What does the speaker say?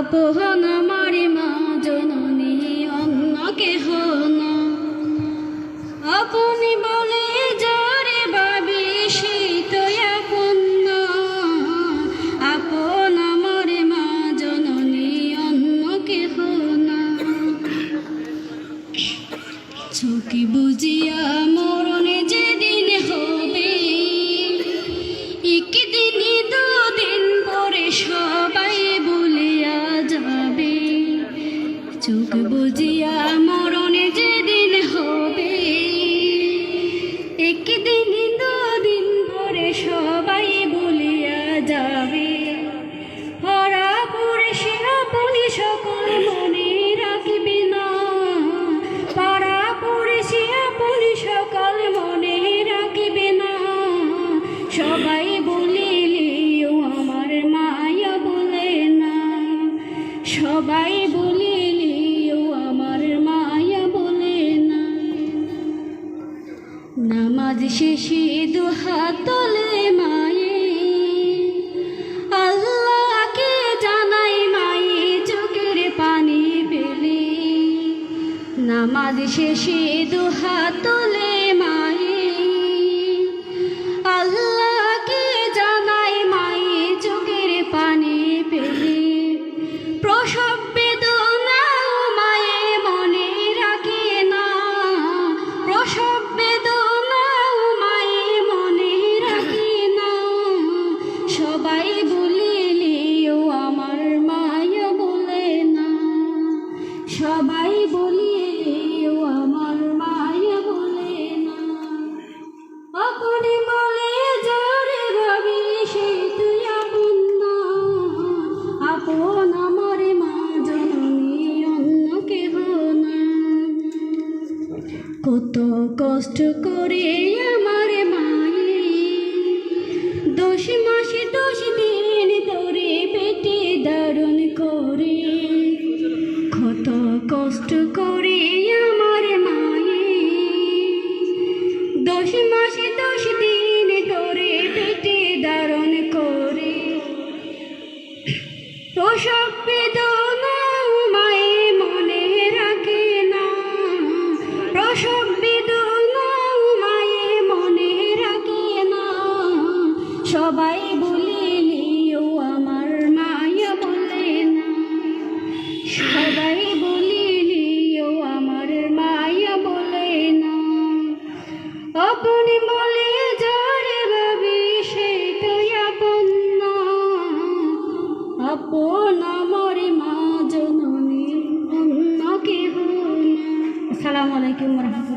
আপন আমার মা জননী, অন্য কেহ না আপনি বলে যারে ভাবি সেই তো আপন না। মা জননী, অন্য কেহ না চোখে বুঝিয়া মরণে যেদিন সবাই বলিলেও আমার মায়া বলে না। নামাজ শেষে দুহাত মায়ে। জানাই মায়ে পানি নামাজ শেষে দুহাত তোলে কত কষ্ট করে আমার মায়ে। দশ মাসে দশ দিন ধরে পেটে দারুণ করে। কত কষ্ট করে আমার মায়ে। দশ মাসে দশ দিন ধরে পেটে দারণ করে। প্রসব বলিলেও আমার মায়া বলে না। সবাই বলিলেও আমার মায়া বলে না। আপনি বলে যারে ভাবি সে তো আপন না। আপন মা জননী অন্য কেহ না। আসসালামু আলাইকুম রহমতুল্লাহ।